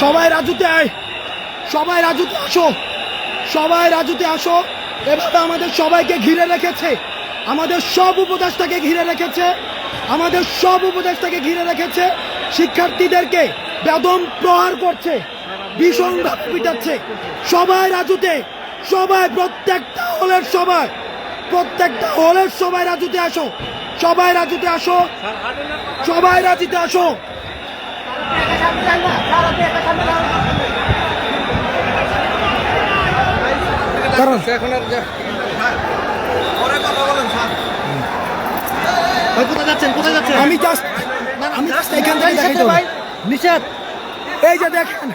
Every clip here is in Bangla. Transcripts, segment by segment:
সবাই রাজুতে আয়। সবাই রাজুতে আসো। সবাই রাজুতে আসো। এভাবে আমাদের সবাইকে ঘিরে রেখেছে। আমাদের সব উপদেশটাকে ঘিরে রেখেছে। আমাদের সব উপদেশটাকে ঘিরে রেখেছে। শিক্ষার্থীদেরকে বেদম প্রহার করছে। ভীষণভাবে পিটাচ্ছে। সবাই রাজুতে। সবাই প্রত্যেকটা হলের সবাই। প্রত্যেকটা হলের সবাই রাজুতে আসো। সবাই রাজুতে আসো। সবাই রাজুতে আসো। কারণ? এখন আর কোথায় যাচ্ছেন? কোথায় যাচ্ছেন? আমি জাস্ট আমি এখান থেকে দেখাই দেবো। নিষেধ। এই যে দেখেন।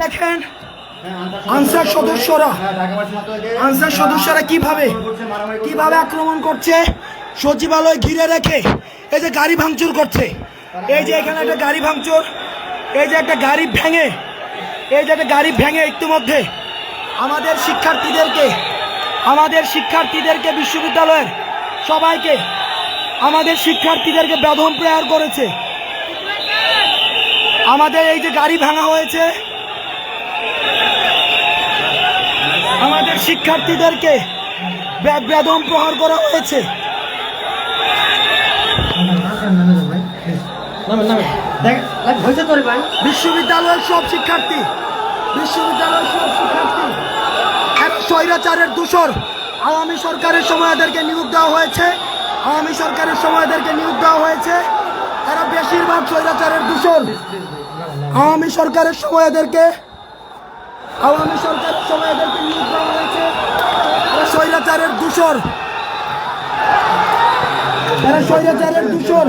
দেখেন আনসার সদস্যরা আনসার সদস্যরা কীভাবে কীভাবে আক্রমণ করছে? সচিবালয় ঘিরে রেখে এই যে গাড়ি ভাঙচুর করছে, এই যে এখানে একটা গাড়ি ভাঙচুর, এই যে একটা গাড়ি ভেঙে, এই যে একটা গাড়ি ভেঙে ইতিমধ্যে আমাদের শিক্ষার্থীদেরকে আমাদের শিক্ষার্থীদেরকে বিশ্ববিদ্যালয়ের সবাইকে, আমাদের শিক্ষার্থীদেরকে বেদম প্রেয়ার করেছে। আমাদের এই যে গাড়ি ভাঙা হয়েছে আমাদের শিক্ষার্থীদেরকে বেদম প্রহার করা হয়েছে। বিশ্ববিদ্যালয়ের সব শিক্ষার্থী বিশ্ববিদ্যালয়ের সব শিক্ষার্থী এক স্বৈরাচারের দূষর। আওয়ামী সরকারের সময় এদেরকে নিয়োগ দেওয়া হয়েছে। আওয়ামী সরকারের সময় এদেরকে নিয়োগ দেওয়া হয়েছে। তারা বেশিরভাগ স্বৈরাচারের দূষর। আওয়ামী সরকারের সময় এদেরকে আওয়ামী সরকারের সময় এদেরকে নিয়োগ দেওয়া হয়েছে। এরা স্বৈরাচারের দূষর। এরা স্বৈরাচারের দূষর।